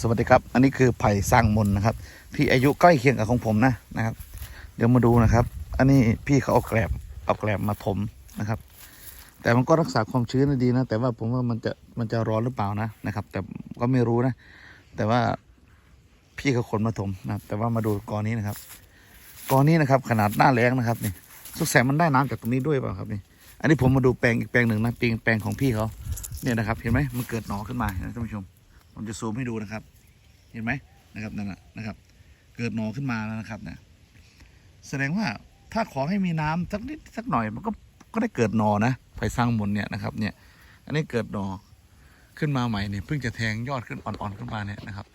สวัสดีครับ อันนี้คือไผ่สร้างมนต์นะครับ ที่อายุใกล้เคียงกับของผมนะนะครับ เดี๋ยวมาดูนะครับ อันนี้พี่เขาเอาแกลบเอาแกลบมาถมนะครับ แต่มันก็รักษาความชื้นได้ดีนะ แต่ว่าผมว่ามันจะมันจะร้อนหรือเปล่านะนะครับ แต่ก็ไม่รู้นะ แต่ว่าพี่เขาขนมาถมนะแต่ว่ามาดูกอนี้นะครับกอนี้นะครับ ขนาดหน้าแรงนะครับนี่สงสัยมันได้น้ำจากตรงนี้ด้วยเปล่าครับนี่ อันนี้ผมมาดูแปลงอีกแปลงหนึ่งนะแปลงแปลงของพี่เขาเนี่ยนะครับ เห็นไหมมันเกิดหนอขึ้นมานไหมท่านผู้ชม ผมจะซูมให้ดูนะครับ เห็นไหมนะครับนั่นนะนะครับ เกิดหนอขึ้นมาแล้วนะครับเนี่ยแสดงว่าถ้าขอให้มีน้ำสักนิดสักหน่อยมันก็ก็ได้เกิดหนอนะไผ่สร้างมนเนี่ยนะครับ เนี่ย อันนี้เกิดหนอขึ้นมาใหม่เนี่ยเพิ่งจะแทงยอดขึ้นอ่อนๆขึ้นมาเนี่ยนะครับ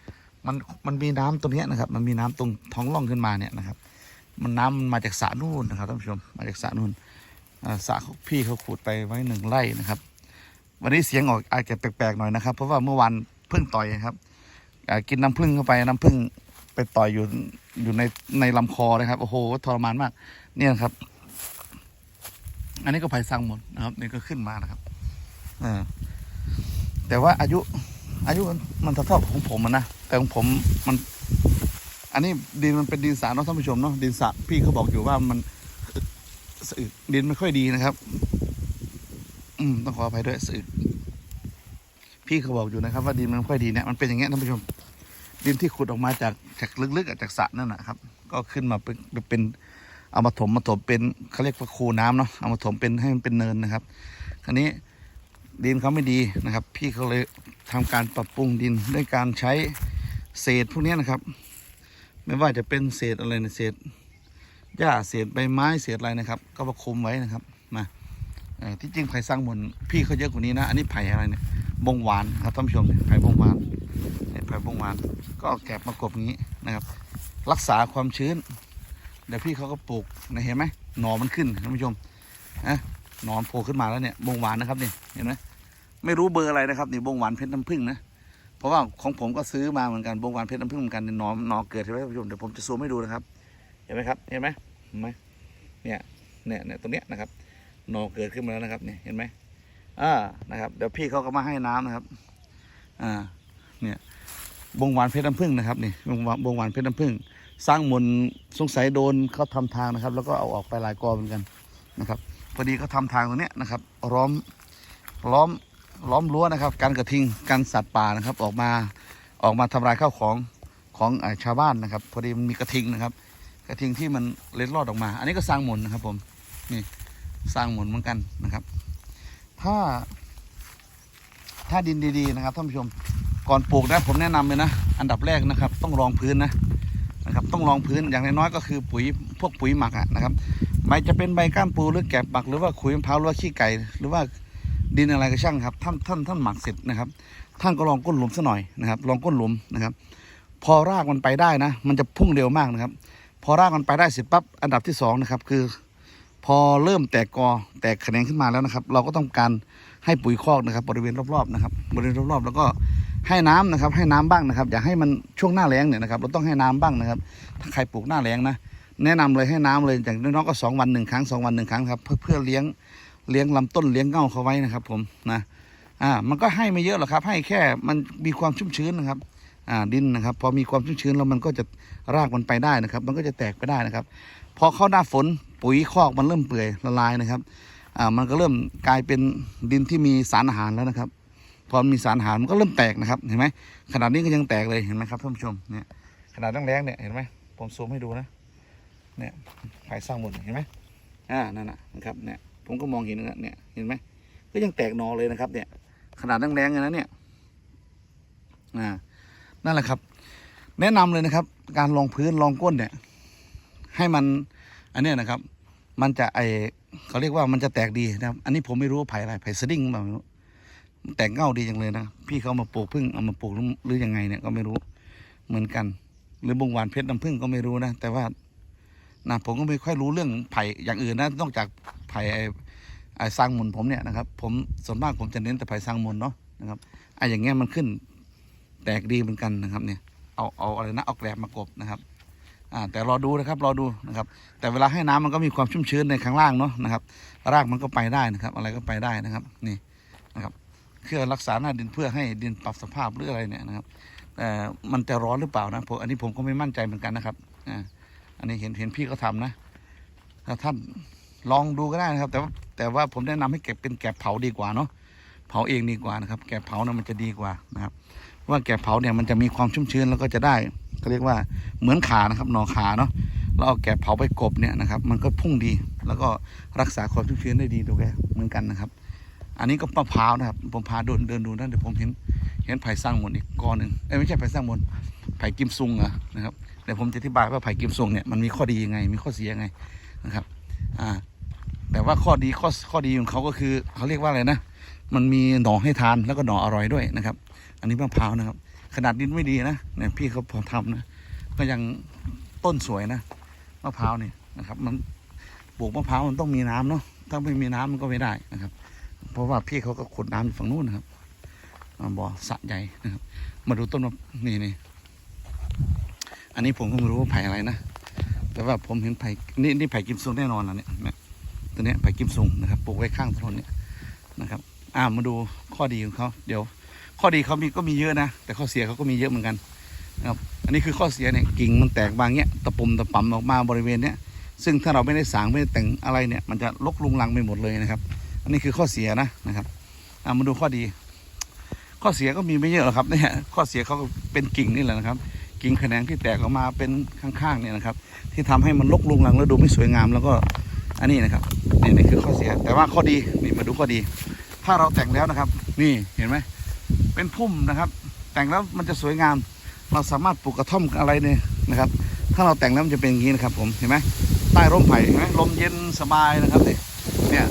มันมันมีน้ำตรงนี้นะครับ มันมีน้ำตรงท้องร่องขึ้นมาเนี่ยนะครับ มันน้ำมันมาจากสระนู่นนะครับท่านผู้ชมมาจากสระนู่นอ่าสระของพี่เขาขุดไปไว้หนึ่งไร่นะครับ วันนี้เสียงออกอาจจะแปลกๆหน่อยนะครับ เพราะว่าเมื่อวาน พิ่งต่อยครับกินน้ำผึ้งเข้าไปน้ำผึ้งไปต่อยอยู่อยู่ในในลำคอนะครับ โอ้โหทรมานมาก เนี่ยครับ อันนี้ก็ไผ่สร้างหมดนะครับ นี่ก็ขึ้นมานะครับอแต่ว่าอายุ อายุมันเท่าๆกับของผมนะแต่ของผมมัน อันนี้ดินมันเป็นดินสระเนาะท่านผู้ชมเนาะดินสระพี่เขาบอกอยู่ว่ามันสะอึกดินไม่ค่อยดีนะครับ อืมต้องขออภัยด้วยสะอึก พี่เขาบอกอยู่นะครับ ว่าดินมันค่อยดีเนี่ยมันเป็นอย่างเงี้ยท่านผู้ชม ดินที่ขุดออกมาจากจากลึกๆจากสระนั่นนะครับ ก็ขึ้นมาเป็นเป็นเอามาถมมาถมเป็นเขาเรียกว่าคูน้ำเนาะเอามาถมเป็นให้มันเป็นเนินนะครับคราวนี้ดินเขาไม่ดีนะครับ พี่เขาเลยทำการปรับปรุงดินด้วยการใช้เศษพวกนี้นะครับ ไม่ว่าจะเป็นเศษอะไรนะเศษหญ้าเศษใบไม้เศษอะไรนะครับ ก็มาคุมไว้นะครับมาที่จริงไผ่สร้างมนพี่เขาเยอะกว่านี้นะ อันนี้ไผ่อะไรเนี่ย บงหวานครับท่านผู้ชมไผ่บงหวานเนี่ยไผ่บงหวาน ก็เอาแกบมากบอย่างนี้นะครับ รักษาความชื้น เดี๋ยวพี่เขาก็ปลูกนะเห็นไหมหนอมันขึ้นท่านผู้ชมนะหนอนโผล่ขึ้นมาแล้วเนี่ยบงหวานนะครับนี่เห็นไหมไม่รู้เบอร์อะไรนะครับนี่บงหวานเพชรน้ำผึ้งนะเพราะว่าของผมก็ซื้อมาเหมือนกันบงหวานเพชรน้ำผึ้งเหมือนกันเนี่ยหนอหนอเกิดใช่ไหมท่านผู้ชมเดี๋ยวผมจะซูมให้ดูนะครับ เห็นไหมครับเห็นไหมเห็นไหมเนี่ยเนี่ยเนี่ยตรงเนี้ยนะครับหนอเกิดขึ้นมาแล้วนะครับเนี่ยเห็นไหม อ่านะครับ เดี๋ยวพี่เขาก็มาให้น้ำนะครับ อ่า เนี่ยบงหวานเพชรน้ำผึ้งนะครับนี่บงหวานบงหวานเพชรน้ำผึ้งสร้างมนสงสัยโดนเขาทำทางนะครับ แล้วก็เอาออกไปหลายกอเหมือนกันนะครับพอดีเขาทำทางตรงเนี้ยนะครับล้อมล้อมล้อมรั้วนะครับ การกระทิงการสัตว์ป่านะครับ ออกมาออกมาทำลายข้าวของของอชาวบ้านนะครับ พอดีมันมีกระทิงนะครับ กระทิงที่มันเล็ดลอดออกมา อันนี้ก็สร้างมนนะครับผมนี่สร้างมนเหมือนกันนะครับ ถ้า ถ้าดินดีๆนะครับท่านผู้ชม ก่อนปลูกนะผมแนะนำเลยนะ อันดับแรกนะครับ ต้องรองพื้นนะนะครับ ต้องรองพื้นอย่างน้อยๆก็คือปุ๋ยพวกปุ๋ยหมักอะนะครับไม่จะเป็นใบก้ามปูหรือแกบหมักหรือว่าขุยมะพร้าวหรือว่าขี้ไก่ หรือว่าดินอะไรก็ช่างครับ ท่านท่านท่านหมักเสร็จนะครับ ท่านก็ลองก้นหลุมซะหน่อยนะครับ ลองก้นหลุมนะครับ พอรากมันไปได้นะ มันจะพุ่งเร็วมากนะครับ พอรากมันไปได้เสร็จปั๊บอันดับที่สองนะครับ คือ พอเริ่มแตกกอแตกแขนงขึ้นมาแล้วนะครับ เราก็ต้องการให้ปุ๋ยคอกนะครับ บริเวณรอบๆนะครับ บริเวณรอบๆ แล้วก็ให้น้ำนะครับ ให้น้ำบ้างนะครับ อย่าให้มันช่วงหน้าแล้งเนี่ยนะครับ เราต้องให้น้ำบ้างนะครับ ถ้าใครปลูกหน้าแล้งนะแนะนำเลยให้น้ำเลยอย่างน้อยๆก็สองวันหนึ่งครั้งสองวันหนึ่งครั้งครับเพื่อเพื่อเลี้ยงเลี้ยงลำต้นเลี้ยงเง่าเขาไว้นะครับ ผมนะอ่ามันก็ให้ไม่เยอะหรอกครับ ให้แค่มันมีความชุ่มชื้นนะครับอ่าดินนะครับ พอมีความชุ่มชื้นแล้วมันก็จะรากมันไปได้นะครับ มันก็จะแตกไปได้นะครับ พอเข้าหน้าฝน ปุ๋ยคอกมันเริ่มเปื่อยละลายนะครับอ่ามันก็เริ่มกลายเป็นดินที่มีสารอาหารแล้วนะครับพอมีสารอาหารมันก็เริ่มแตกนะครับเห็นไหมขนาดนี้ก็ยังแตกเลยเห็นไหมครับท่านผู้ชมเนี่ยขนาดตั้งแรงเนี่ยเห็นไหมผมซูมให้ดูนะเนี่ยไฟสร้างหมดเห็นไหมอ่านั่นนะนะครับเนี่ยผมก็มองเห็นนะเนี่ยเห็นไหมก็ยังแตกนอเลยนะครับ เนี่ย ขนาดแรงๆเลยนะเนี่ยอ่านั่นแหละครับ แนะนำเลยนะครับ การลองพื้นลองก้นเนี่ย ให้มัน อันนี้นะครับ มันจะไอเขาเรียกว่ามันจะแตกดีนะครับ อันนี้ผมไม่รู้ว่าไผ่อะไรไผ่สดิ้งแบบมันแตกเง่าดีจังเลยนะ พี่เขามาปลูกพึ่งเอามาปลูกหรืออยังไงเนี่ยก็ไม่รู้เหมือนกัน หรือบงหวานเพชรน้ำพึ่งก็ไม่รู้นะ แต่ว่านะผมก็ไม่ค่อยรู้เรื่องไผ่อย่างอื่นนะนอกจากไผ่ไอไอ้สร้างมนผมเนี่ยนะครับ ผมส่วนมากผมจะเน้นแต่ไผ่สร้างมนเนาะนะครับไอ้อย่างเงี้ยมันขึ้นแตกดีเหมือนกันนะครับเนี่ยเอาเอาอะไรนะเอาแกลบมากบนะครับ อ่าแต่รอดูนะครับรอดูนะครับ แต่เวลาให้น้ำมันก็มีความชุ่มชื้นในข้างล่างเนาะนะครับ รากมันก็ไปได้นะครับ อะไรก็ไปได้นะครับนี่นะครับเพื่อรักษาหน้าดินเพื่อให้ดินปรับสภาพหรืออะไรเนี่ยนะครับแต่มันจะร้อนหรือเปล่านะผมอันนี้ผมก็ไม่มั่นใจเหมือนกันนะครับอ่าอันนี้เห็นเห็นพี่เขาทำนะถ้าท่านลองดูก็ได้นะครับ แต่ว่าแต่ว่าผมแนะนำให้เก็บเป็นแกบเผาดีกว่าเนาะเผาเองดีกว่านะครับ แกบเผานะมันจะดีกว่านะครับว่าแกบเผาเนี่ยมันจะมีความชุ่มชื้นแล้วก็จะได้ เขาเรียกว่าเหมือนขานะครับหนอขาเนาะเราเอาแกบเผาไปกบเนี่ยนะครับ มันก็พุ่งดี แล้วก็รักษาความชุ่มชื้นได้ดีดูแกเหมือนกันนะครับ อันนี้ก็มะพร้าวนะครับ ผมพาเดินเดินดูนั่นเดี๋ยวผมเห็นเห็นไผ่สร้างมนอีกกอหนึ่งเอ้ไม่ใช่ไผ่สร้างมนไผ่กิมซุงอะนะครับเดี๋ยวผมจะอธิบายว่าไผ่กิมซุงเนี่ยมันมีข้อดียังไง มีข้อเสียยังไงนะครับ อ่า แต่ว่าข้อดีข้อข้อดีของเขาก็คือเขาเรียกว่าอะไรนะ มันมีหน่อให้ทานแล้วก็หน่ออร่อยด้วยนะครับ อันนี้มะพร้าวนะครับ ขนาดดินไม่ดีนะเนี่ยพี่เขาพอทำนะก็ยังต้นสวยนะมะพร้าวเนี่ยนะครับ มันปลูกมะพร้าวมันต้องมีน้ำเนาะถ้าไม่มีน้ำมันก็ไม่ได้นะครับ เพราะว่าพี่เขาก็ขุดน้ำอยู่ฝั่งนู้นนะครับอ่าบ่อสะใหญ่นะครับ มาดูต้นมะนี่นี่อันนี้ผมก็ไม่รู้ว่าไผ่อะไรนะแต่ว่าผมเห็นไผ่นี่นี่ไผ่กิมซุงแน่นอนนะเนี่ยเนี่ยตัวเนี้ยไผ่กิมซุงนะครับปลูกไว้ข้างถนนเนี่ยนะครับ อ่ามาดูข้อดีของเขาเดี๋ยว ข้อดีเขามีก็มีเยอะนะ แต่ข้อเสียเขาก็มีเยอะเหมือนกันนะครับอันนี้คือข้อเสียเนี่ยกิ่งมันแตกบางเนี้ยตะปุ่มตะป่ำออกมาบริเวณเนี้ยซึ่งถ้าเราไม่ได้สางไม่ได้แต่งอะไรเนี่ยมันจะลกลุงลังไปหมดเลยนะครับ อันนี้คือข้อเสียนะนะครับอ่ามาดูข้อดี ข้อเสียก็มีไม่เยอะหรอกครับเนี่ยข้อเสียเขาเป็นกิ่งนี่แหละนะครับ กิ่งแขนงที่แตกออกมาเป็นข้างๆเนี่ยนะครับ ที่ทำให้มันลกลุงลังแล้วดูไม่สวยงามแล้วก็อันนี้นะครับนี่นี่คือข้อเสียแต่ว่าข้อดีนี่มาดูข้อดี ถ้าเราแต่งแล้วนะครับ นี่เห็นไหม เป็นพุ่มนะครับ แต่งแล้วมันจะสวยงาม เราสามารถปลูกกระท่อมอะไรเนี่ยนะครับ ถ้าเราแต่งแล้วมันจะเป็นอย่างนี้นะครับ ผมเห็นไหมใต้ร่มไผ่เห็นไหมลมเย็นสบายนะครับเนี่ยเนี่ย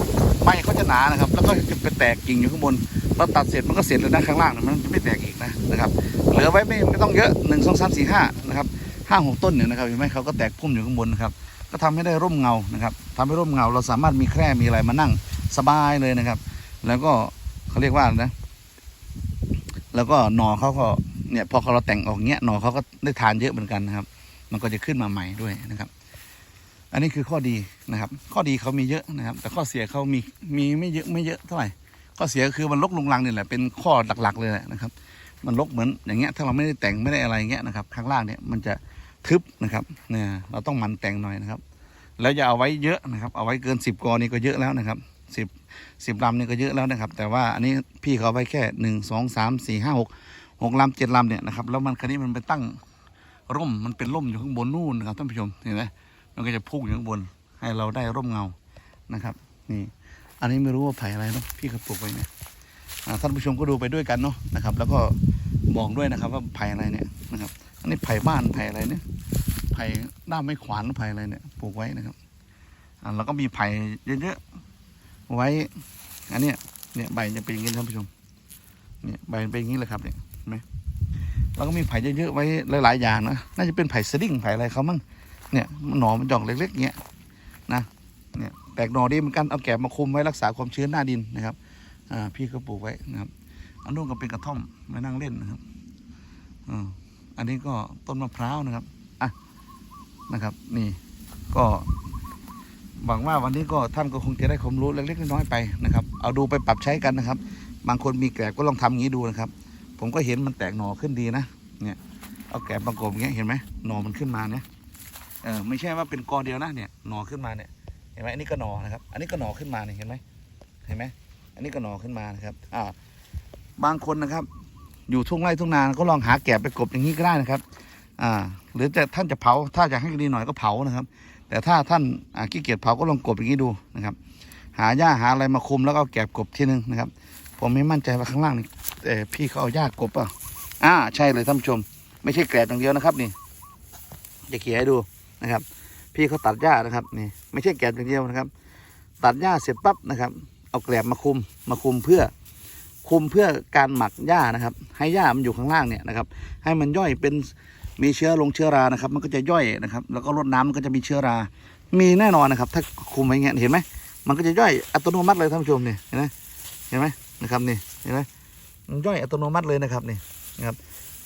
ใบเขาจะหนานะครับ แล้วก็จะไปแตกกิ่งอยู่ข้างบนเราตัดเสร็จมันก็เสร็จแล้วนะข้างล่างนะมันจะไม่แตกอีกนะนะครับ เหลือไว้ไม่ไม่ต้องเยอะหนึ่งสองสามสี่ห้านะครับห้าหกต้นเนี่ยนะครับเห็นไหมเขาก็แตกพุ่มอยู่ข้างบนนะครับก็ทำให้ได้ร่มเงานะครับทำให้ร่มเงา เราสามารถมีแคร่มีอะไรมานั่งสบายเลยนะครับ แล้วก็เขาเรียกว่านะ แล้วก็หนอเขาก็เนี่ยพอเราแต่งออกเงี้ยหนอเขาก็ได้ทานเยอะเหมือนกันนะครับ มันก็จะขึ้นมาใหม่ด้วยนะครับ อันนี้คือข้อดีนะครับ ข้อดีเขามีเยอะนะครับ แต่ข้อเสียเขามีมีไม่เยอะไม่เยอะเท่าไหร่ข้อเสียคือมันลกลุงลังนี่แหละเป็นข้อหลักๆเลยนะครับ มันลกเหมือนอย่างเงี้ยถ้าเราไม่ได้แต่งไม่ได้อะไรเงี้ยนะครับ ข้างล่างเนี่ยมันจะทึบนะครับเนี่ยเราต้องหมันแต่งหน่อยนะครับ แล้วอย่าเอาไว้เยอะนะครับ เอาไว้เกินสิบกอนี่ก็เยอะแล้วนะครับ สิบสิบลำนี่ก็เยอะแล้วนะครับ แต่ว่าอันนี้พี่เขาไว้แค่หนึ่งสองสามสี่ห้าหกหกลำเจ็ดลำเนี่ยนะครับแล้วมันคันนี้มันไปตั้งร่มมันเป็นร่มอยู่ข้างบนนู่นนะครับท่านผู้ชมเห็นไหมมันก็จะพุ่งอยู่ข้างบนให้เราได้ร่มเงานะครับ นี่ อันนี้ไม่รู้ว่าไผ่อะไรเนาะพี่เขาปลูกไว้เนี่ยท่านผู้ชมก็ดูไปด้วยกันเนาะนะครับ แล้วก็บอกด้วยนะครับ ว่าไผ่อะไรเนี่ยนะครับ อันนี้ไผ่บ้านไผ่อะไรเนี่ยไผ่ด้ามไม้ขวานหรือไผ่อะไรเนี่ยปลูกไว้นะครับอ่าแล้วก็มีไผ่เยอะๆ ไว้ อันเนี้ยเนี่ยใบจะเป็นอย่างนี้ท่านผู้ชม เนี่ยใบเป็นอย่างนี้เลยครับเนี่ยเห็นไหมแล้วก็มีไผ่เยอะๆไว้หลายๆอย่างนะ น่าจะเป็นไผ่สดิ้งไผ่อะไรเขามั่งเนี่ยมันหน่อมันหย่องเล็กๆเงี้ยนะเนี่ยแตกหน่อดีเหมือนกันเอาแกบมาคุมไว้รักษาความชื้นหน้าดินนะครับอ่าพี่ก็ปลูกไว้นะครับอันนู้นก็เป็นกระท่อมมานั่งเล่นนะครับอ่าอันนี้ก็ต้นมะพร้าวนะครับอะนะครับ นี่ก็ หวังว่าวันนี้ก็ท่านก็คงจะได้ความรู้เล็กๆน้อยๆไปนะครับ เอาดูไปปรับใช้กันนะครับ บางคนมีแกลบก็ลองทำอย่างนี้ดูนะครับ ผมก็เห็นมันแตกหน่อขึ้นดีนะ เนี่ย เอาแกลบประกบอย่างเงี้ยเห็นไหมหน่อมันขึ้นมาเนี่ย เออไม่ใช่ว่าเป็นกอเดียวนะเนี่ยหน่อขึ้นมาเนี่ยเห็นไหมอันนี้ก็หน่อนะครับ อันนี้ก็หน่อขึ้นมาเนี่ยเห็นไหมเห็นไหมอันนี้ก็หน่อขึ้นมานะครับ อ่า บางคนนะครับ อยู่ทุ่งไร่ทุ่งนาก็ลองหาแกลบไปกบอย่างนี้ก็ได้นะครับ อ่า หรือจะท่านจะเผาถ้าอยากให้ดีหน่อยก็เผานะครับ แต่ถ้าท่านขี้เกียจเผาก็ลองกบอย่างนี้ดูนะครับ หาหญ้าหาอะไรมาคุมแล้วก็เอาแกบกบทีนึงนะครับ ผมไม่มั่นใจว่าข้างล่างนี่พี่เขาเอาหญ้ากบเปล่ะอ่าใช่เลยท่านผู้ชม ไม่ใช่แกลบอย่างเดียวนะครับนี่จะเขียให้ดูนะครับ พี่เขาตัดหญ้านะครับนี่ไม่ใช่แกลบอย่างเดียวนะครับ ตัดหญ้าเสร็จปั๊บนะครับ เอาแกลบมาคุมมาคุมเพื่อคุมเพื่อการหมักหญ้านะครับ ให้หญ้ามันอยู่ข้างล่างเนี่ยนะครับ ให้มันย่อยเป็น มีเชื้อลงเชื้อรานะครับ มันก็จะย่อยนะครับ แล้วก็รดน้ำมันก็จะมีเชื้อรา มีแน่นอนนะครับ ถ้าคุมไว้เงี้ยเห็นไหมมันก็จะย่อยอัตโนมัติเลยท่านผู้ชมนี่เห็นไหมเห็นไหมนะครับนี่เห็นไหมมันย่อยอัตโนมัติเลยนะครับนี่นะครับ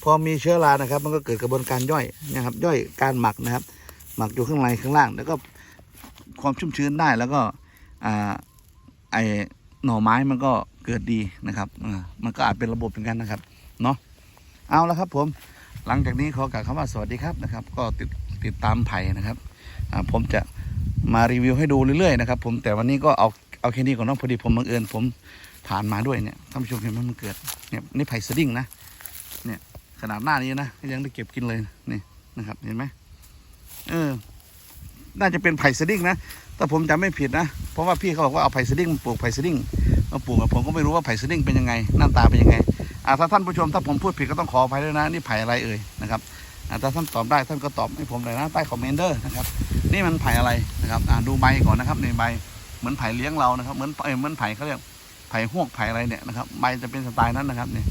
พอมีเชื้อรานะครับ มันก็เกิดกระบวนการย่อยนะครับ ย่อยการหมักนะครับ หมักอยู่ข้างในข้างล่าง แล้วก็ความชุ่มชื้นได้แล้วก็อ่าไอหน่อไม้มันก็เกิดดีนะครับมันก็อาจเป็นระบบเหมือนกันนะครับ เนาะเอาละครับผม หลังจากนี้ขอกล่าวคำว่าสวัสดีครับนะครับ ก็ติดติดตามไผ่นะครับผมจะมารีวิวให้ดูเรื่อยๆนะครับ ผมแต่วันนี้ก็เอาเอาแค่นี้ก่อนเนาะพอดีผมบังเอิญผมผ่านมาด้วยเนี่ยท่านผู้ชมเห็นไหมมันเกิดเนี่ยนี่ไผ่สดิ้งนะเนี่ยขนาดหน้านี้นะยังได้เก็บกินเลยนี่นะครับ เห็นไหมเออ น่าจะเป็นไผ่สดิ้งนะถ้าผมจำไม่ผิดนะเพราะว่าพี่เขาบอกว่าเอาไผ่สดิ้งปลูกไผ่สดิ้งมาปลูกผมก็ไม่รู้ว่าไผ่สดิ้งเป็นยังไงหน้าตาเป็นยังไง อ่าถ้าท่านผู้ชมถ้าผมพูดผิดก็ต้องขออภัยด้วยนะ นี่ไผ่อะไรเอ่ยนะครับอ่าถ้าท่านตอบได้ท่านก็ตอบให้ผมเลยนะใต้คอมเมนต์เดอร์นะครับ นี่มันไผ่อะไรนะครับอ่าดูใบก่อนนะครับในใบเหมือนไผ่เลี้ยงเรานะครับ เหมือนเอ้ยเหมือนไผ่เขาเรียกไผ่หวกไผ่อะไรเนี่ยนะครับใบจะเป็นสไตล์นั้นนะครับเนี่ย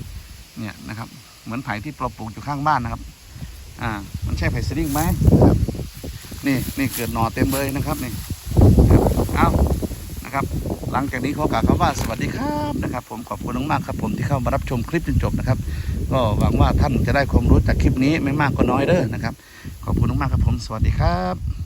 เนี่ยนะครับ เหมือนไผ่ที่เราปลูกอยู่ข้างบ้านนะครับ อ่า มันใช่ไผ่สดิ้งไหมนะครับ นี่นี่เกิดหน่อเต็มเลยนะครับนี่เอานะครับ หลังจากนี้ขอกล่าวคำว่าสวัสดีครับนะครับ ผมขอบคุณมากๆครับ ผมที่เข้ามารับชมคลิปจนจบนะครับ ก็หวังว่าท่านจะได้ความรู้จากคลิปนี้ไม่มากก็น้อยเด้อนะครับ ขอบคุณมากๆครับผมสวัสดีครับ